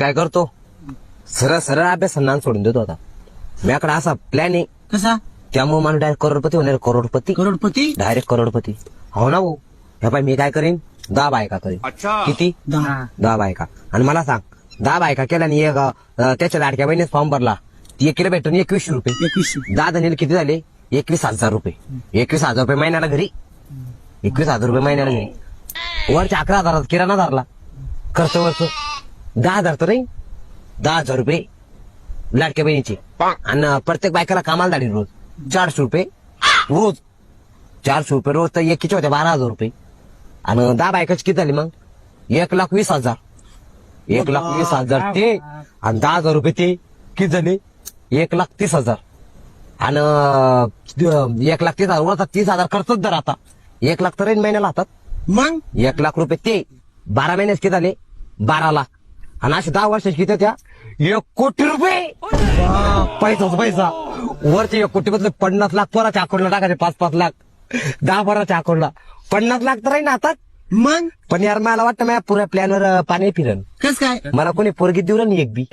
काय करतो? सरळ सरळ अभ्यास सन्मान सोडून देतो आता. माझ्याकडे असा प्लॅन आहे कसा? त्यामुळे मला डायरेक्ट करोडपती होणार करोडपती. करोडपती? डायरेक्ट करोडपती. हो ना भाऊ? हे पाय मी काय करीन? दहा बायका करीन. किती? दहा. दहा बायका. आणि मला सांग दहा बायका केल्याने एक अं, त्याच्या लाडक्या बहिणीच फॉर्म भरला. ती एक किलो भेटून एकवीसशे रुपये. एकवीसशे. दहा जणीला किती झाले? एकवीस हजार रुपये. एकवीस हजार रुपये महिन्याला घरी. एकवीस हजार रुपये महिन्याला घरी. वरच्या अकरा हजारात किराणा धरला. खर्च वरच. दहा हजार तर नाही दहा हजार रुपये लाडक्या बहिणीचे. आणि प्रत्येक बायकाला कामाला धाडी रोज. चारशे रुपये रोज. चारशे रुपये रोज तर एकीचे होते बारा हजार रुपये. आणि दहा बायकाची किती झाली मग? एक लाख वीस हजार. एक लाख वीस हजार ते आणि दहा हजार रुपये ते किती झाले? एक लाख तीस हजार. आणि एक लाख तीस हजार. वरचा तीस हजार खर्चच दर आता. एक लाख तर महिन्याला हातात. मग? एक लाख रुपये ते बारा महिन्याचे किती झाले? बारा लाख. आणि असे दहा वर्षाचे किती त्या? एक कोटी रुपये. पैसाच पैसा. वरचे एक कोटी मधले पन्नास लाख पोराच्या अकाउंटला टाकायचे पाच पाच लाख. दहा पोराच्या अकाउंटला पन्नास लाख तर आहे ना हातात मग? पण यार मला वाटतं माझ्या पुऱ्या प्लॅनवर पाणी फिरन कस काय? मला कोणी पोरगी देऊ ना एक बी.